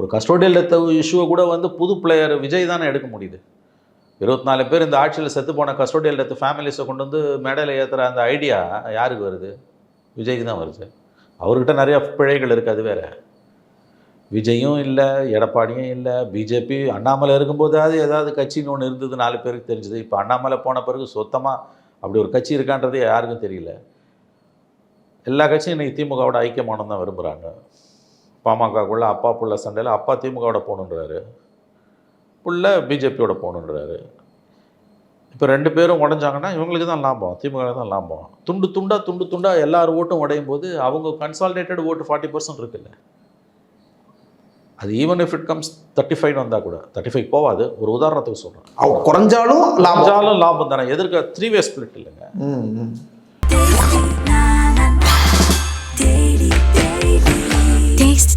ஒரு custodial death இஷ்யூவை கூட வந்து புது பிளேயர் விஜய் தானே எடுக்க முடியுது. இருபத்தி நாலு பேர் இந்த ஆட்சியில் செத்து போன கஸ்டோடியல் டெத் ஃபேமிலிஸை கொண்டு வந்து மேடையில் ஏற்றுற அந்த ஐடியா யாருக்கு வருது? விஜய்க்கு தான் வருது. அவர்கிட்ட நிறையா பிழைகள் இருக்குது அது வேற. விஜயும் இல்லை எடப்பாடியும் இல்லை பிஜேபி அண்ணாமலை இருக்கும்போதாவது ஏதாவது கட்சின்னு ஒன்று இருந்தது நாலு பேருக்கு தெரிஞ்சது. இப்போ அண்ணாமலை போன பிறகு சுத்தமாக அப்படி ஒரு கட்சி இருக்கான்றது யாருக்கும் தெரியல. எல்லா கட்சியும் இன்றைக்கி திமுகவோட ஐக்கியமானம் தான் விரும்புகிறாங்க பாமகக்குள்ள அப்பா புள்ள சண்டையில் அப்பா திமுகவோட போகணுன்றாரு. புள்ள பிஜேபியோட போகணுன்றாரு. இப்போ ரெண்டு பேரும் உடஞ்சாங்கன்னா இவங்களுக்கு தான் லாபம் திமுக தான் லாபம். துண்டு துண்டா துண்டு துண்டா எல்லார் ஓட்டும் உடையும் போது அவங்க கன்சாலிடேட்டட் ஓட்டு ஃபார்ட்டி பர்சன்ட் இருக்குல்ல. அது even if it comes thirty five வந்தால் கூட தேர்ட்டி ஃபைவ் போகாது ஒரு உதாரணத்துக்கு சொல்கிறேன் அவங்க குறைஞ்சாலும் லாபம். லாபம் தானே. எதிர்க்க த்ரீ வே ஸ்பிளிட் இல்லைங்க